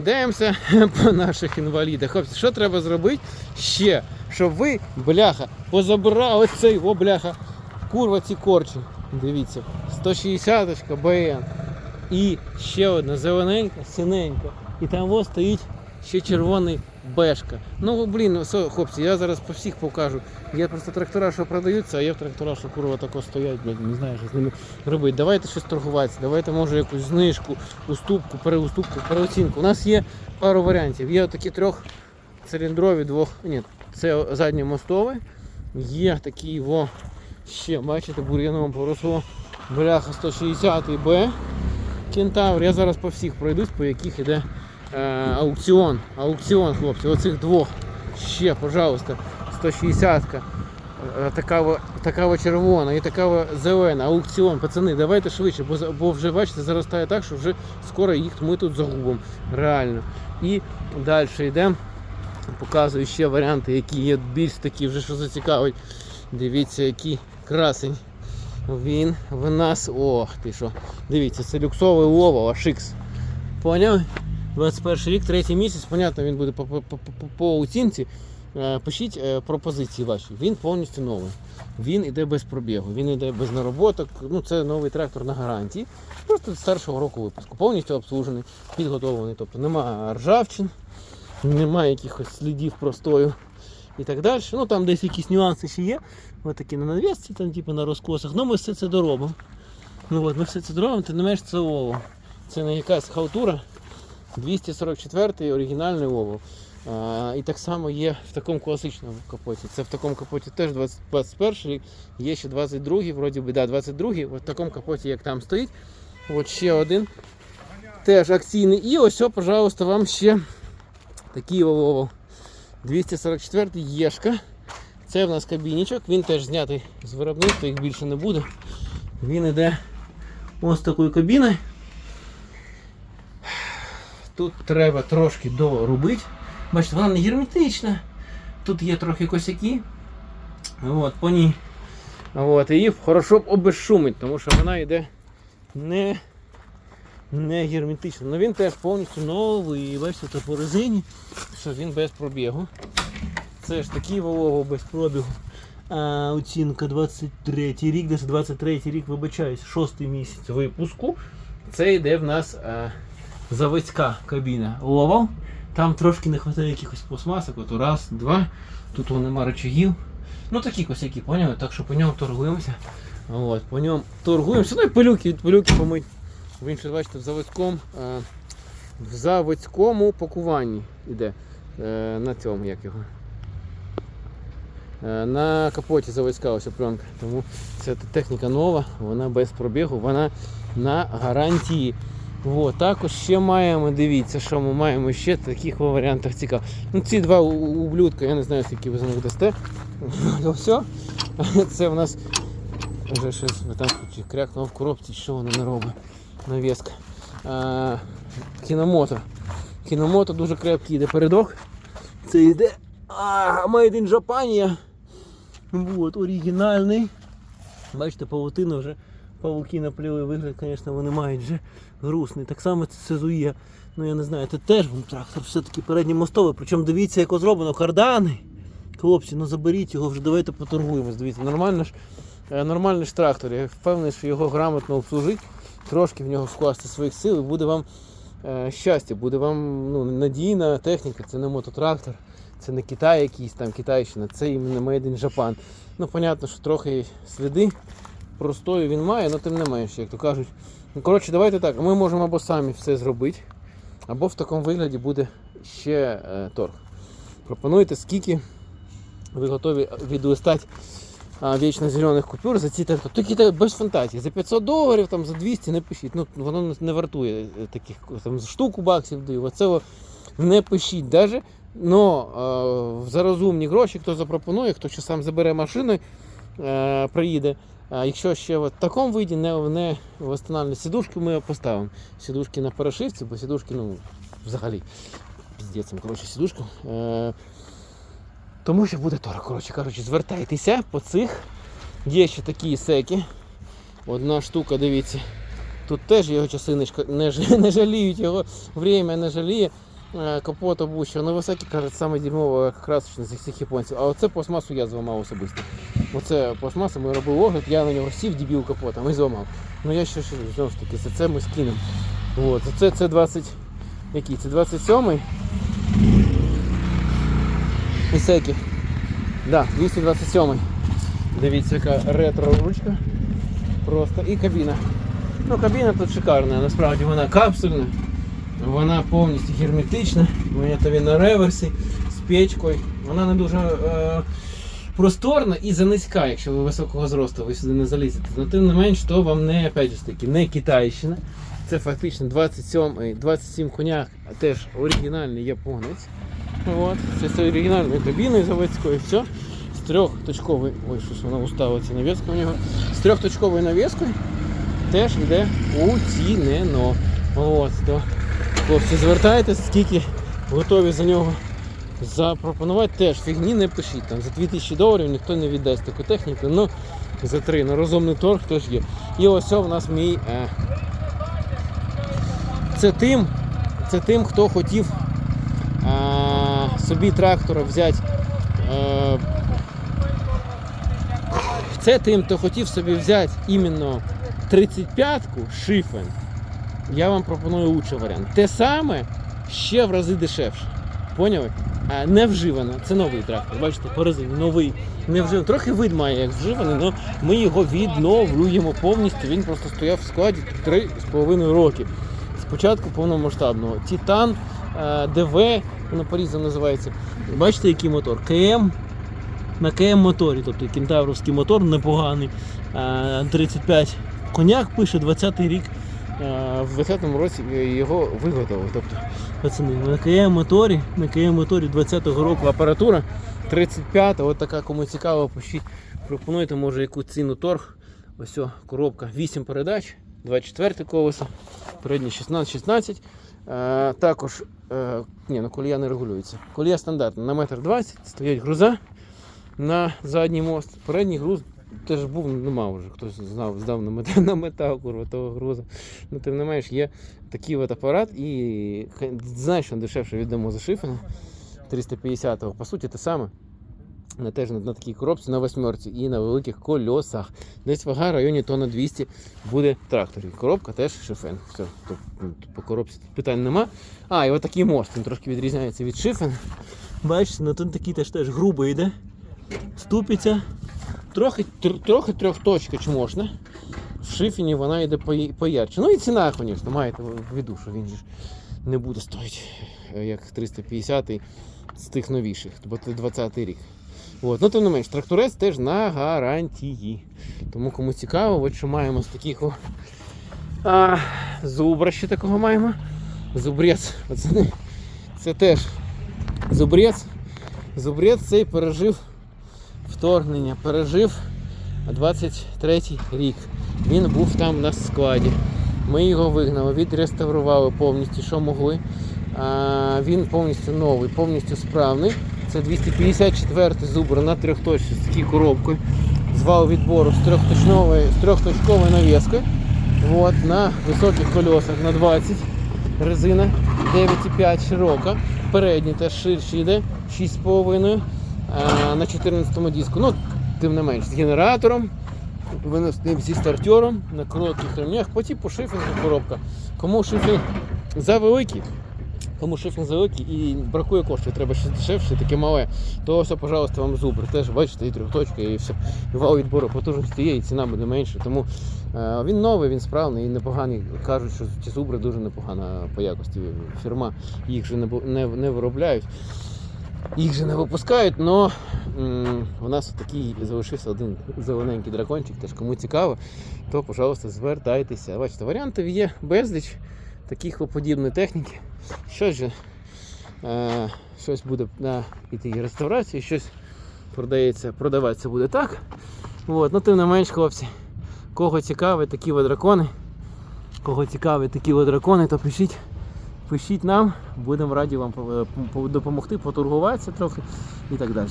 Йдемося по наших інвалідах. Хлопці, що треба зробити ще, щоб ви, бляха, позабирали цей, о, бляха, курва ці корчі. Дивіться, 160 БН. І ще одна зелененька, синенька. І там ось стоїть ще червоний бешка. Ну, блін, все, хлопці, я зараз по всіх покажу. Є просто трактора, що продаються, а є трактора, що курва тако стоять, блядь, не знаю, що з ними робити. Давайте щось торгуватися, давайте може якусь знижку, уступку, переуступку, переоцінку. У нас є пару варіантів. Є такі трьохциліндрові, двох. Ні, це задньомостовий. Є такі во ще, бачите, бур'яном поросло. Бляха 160 Б. Кентавр. Я зараз по всіх пройдусь, по яких іде аукціон. Аукціон, хлопці, оцих двох. Ще, пожалуйста, 160-ка. Е, Така, така червона і така зелена. Аукціон, пацани, давайте швидше, бо, бо вже бачите, заростає так, що вже скоро їх ми тут загубимо. Реально. І далі йдемо. Показую ще варіанти, які є більш такі, вже що зацікавить. Дивіться, який красень. Він в нас. Ох ти що. Дивіться, це люксовий Лова Ашикс. Поняв? 21 рік, третій місяць, понятно, він буде по, оцінці. Е, Пишіть е, пропозиції ваші. Він повністю новий. Він іде без пробігу, він іде без нароботок. Ну, це новий трактор на гарантії. Просто старшого року випуску. Повністю обслужений, підготовлений. Тобто немає ржавчин, немає якихось слідів простою і так далі. Ну там десь якісь нюанси ще є. Ось такі на навісці, там, типу, на розкосах. Ну ми все це доробимо. Ну от, ми все це доробимо, ти не маєш це олово. Це не якась халтура. 244 оригінальний олов. А, і так само є в такому класичному капоті. Це в такому капоті теж 21 рік, є ще 22-й, вроді би, да, 22-й, в такому капоті, як там стоїть. От ще один. Теж акційний. І ось, пожалуйста, вам ще такий олов. 244 Єшка. Це в нас кабінічок, він теж знятий з виробництва, їх більше не буде. Він іде ось такою кабіною. Тут треба трошки доробити. Бачите, вона не герметична. Тут є трохи косяки. От, по ній. От, її хорошо б обезшумить, тому що вона йде не, не герметична. Ну він теж повністю новий. Бачите, це по резині, що він без пробігу. Це ж такий Volvo без пробігу. А, оцінка 23 рік, десь 23 рік, вибачаюсь, 6 місяць випуску. Це йде в нас а, заводська кабіна Oval. Там трошки не вистачає якихось пластмасок, от раз, два. Тут нема рычагів. Ну такі косяки, поняли? Так що по ньому торгуємося. От, по ньому торгуємося. Ну і пилюки від пилюки помить. Він ще бачите в заводському, а, в заводському пакуванні йде. Е, на цьому як його. Е, На капоті заводська ось пленка. Тому це техніка нова, вона без пробігу, вона на гарантії. О, також ще маємо, дивіться, що ми маємо ще таких варіантах цікаво. Ну, ці два ублюдка, я не знаю, скільки ви за них дасте. Ну, все. Це в нас вже щось там крякнуло в коробці, що воно не робить. Навіска. А, кіномото. Кіномото дуже крепкий йде передок. Це йде а, Made in Japan. Вот, оригінальний. Бачите, павутину вже павуки напліли вигляд, звісно, вони мають вже грустний. Так само це сезує. Ну я не знаю, це теж вон трактор все-таки передньомостовий. Причому дивіться, як зроблено карданий. Хлопці, ну заберіть його вже, давайте поторгуємось. Дивіться, нормально ж, е, нормальний ж трактор. Я впевнений, що його грамотно обслужити, трошки в нього вкласти своїх сил і буде вам е, щастя, буде вам ну, надійна техніка, це не мототрактор. Це не Китай якийсь там Китайщина, це іменно Made in Japan. Ну, понятно, що трохи сліди простою він має, але тим не менше, як то кажуть. Ну, коротше, давайте так, ми можемо або самі все зробити, або в такому вигляді буде ще е, торг. Пропонуйте, скільки ви готові відлистати вічно зелених купюр за ці так, тільки без фантазії. За 500 доларів, там, за 200 не пишіть. Ну, воно не- вартує е, таких там, штуку баксів даю. Оце не пишіть даже. Но е, за розумні гроші, хто запропонує, хто ще сам забере машину, е, приїде. Якщо ще в такому виді не, не встановлені сідушки, ми поставимо. Сідушки на перешивці, бо сідушки, ну, взагалі, коротше, сідушка. Е, тому що буде торг. Коротше кажучи, звертайтеся по цих. Є ще такі секи. Одна штука, дивіться. Тут теж його часиночка не, не жаліють, його время не жаліє. Е, капот обущер, ну високий, каже, саме дерьмово красочний з всіх японців. А оце пластмасу я зламав особисто. Оце пластмаса, ми робили огляд, я на нього сів, дебіл капотом і зламав. Ну я ще знову ж таки, це, це ми скинемо. От, це, це 20. Який? Це 27-й. Ісекі. Да, 227-й. Дивіться, яка ретро ручка. Просто. І кабіна. Ну, кабіна тут шикарна, насправді вона капсульна, вона повністю герметична, вона на реверсі з печкою. Вона не дуже е, просторна і занизька, якщо ви високого зросту, ви сюди не залізете. Но тим не менш, то вам не опять ж таки, не Китайщина. Це фактично 27, 27 конях, а теж оригінальний японець. От. Це з оригінальною кабіною заводською, все. З трьохточковою, ой, щось вона уставиться навіска у нього. З трьохточковою навіскою теж йде уцінено. От, то, хлопці, звертайтеся, скільки готові за нього запропонувати, теж фігні не пишіть. Там за 2000 доларів ніхто не віддасть таку техніку, ну за 3 на розумний торг теж є. І ось у нас мій. Е, це тим, це тим, хто хотів е, собі трактора взяти. Е, це тим, хто хотів собі взяти іменно 35-ку шифен. Я вам пропоную лучший варіант. Те саме ще в рази дешевше. Поняли? А не вживано. Це новий трактор. Бачите, по новий. Не вживаний. Трохи вид має як вживаний, але ми його відновлюємо повністю. Він просто стояв в складі 3,5 роки. Спочатку повномасштабного. Титан ДВ, воно по-різному називається. Бачите, який мотор? КМ на КМ моторі, тобто кентавровський мотор непоганий. Е, 35 коняк пише 20-й рік. Е, В 20-му році його виготовили. Тобто, пацани, на КМ моторі, на КМ моторі 20-го року апаратура 35 от така кому цікаво, пишіть, пропонуйте, може яку ціну торг. Ось коробка 8 передач, 24 колесо, передні 16-16. Е, також е, ні, ну колія не регулюється. Колія стандартна на метр 20, стоять груза на задній мост. Передній груз теж був, нема вже. Хтось знав, здав на метал, на метал курва, того грузу. Ну, тим не менш, є такий от апарат і знаєш, дешевше віддамо за шифена 350-го. По суті, те саме. На теж на, на такій коробці, на восьмерці і на великих кольосах. Десь вага в районі тонна 200 буде трактор. І коробка теж шифен. Все, тут, ну, тут по коробці питань нема. А, і отакий мост, він трошки відрізняється від шифена. Бачите, ну тут такий теж теж грубий йде. Ступиця. Трохи, тр- трохи трьохточка можна. В шифені вона йде поярче. Ну і ціна, звісно, маєте в виду, що він ж не буде стоїти е, як 350 з тих новіших, бо це 20-й рік. От. Ну, тим не менш, тракторець теж на гарантії. Тому кому цікаво, от що маємо з таких а, зубра ще такого маємо. Зубрець. Пацани. Це теж зубрець. Зубрець цей пережив вторгнення, пережив 23-й рік. Він був там на складі. Ми його вигнали, відреставрували повністю, що могли. А, він повністю новий, повністю справний. Це 254 зубр на трьохточці коробкою. З вал відбору з трьохточковою навіскою. От, на високих колесах на 20 резина 9,5 широка. Передній теж ширший йде 6,5 а, на 14 диску. Ну, тим не менш, з генератором, виносним зі стартером на коротких ремнях, по шифінгу коробка. Кому шифінг завеликий, кому шифінг завеликий і бракує коштів, треба щось дешевше, таке мале, то все, пожалуйста, вам зубр. Теж бачите, і трьохточка, і все. І вал відбору потужності є, і ціна буде менше. Тому е, він новий, він справний і непоганий. Кажуть, що ці зубри дуже непогана по якості. Фірма їх вже не, не, не виробляють. Їх же не випускають, але у нас такий залишився один зелененький дракончик. Теж кому цікаво, то, пожалуйста, звертайтеся. Бачите, варіантів є безліч таких подібної техніки. Щось же е, щось буде на піти реставрації, щось продається, продаватися буде так. От, ну, тим не менш, хлопці, кого цікаві такі дракони, кого цікаві такі дракони, то пишіть. Пишіть нам, будемо раді вам е, допомогти, поторгуватися трохи і так далі.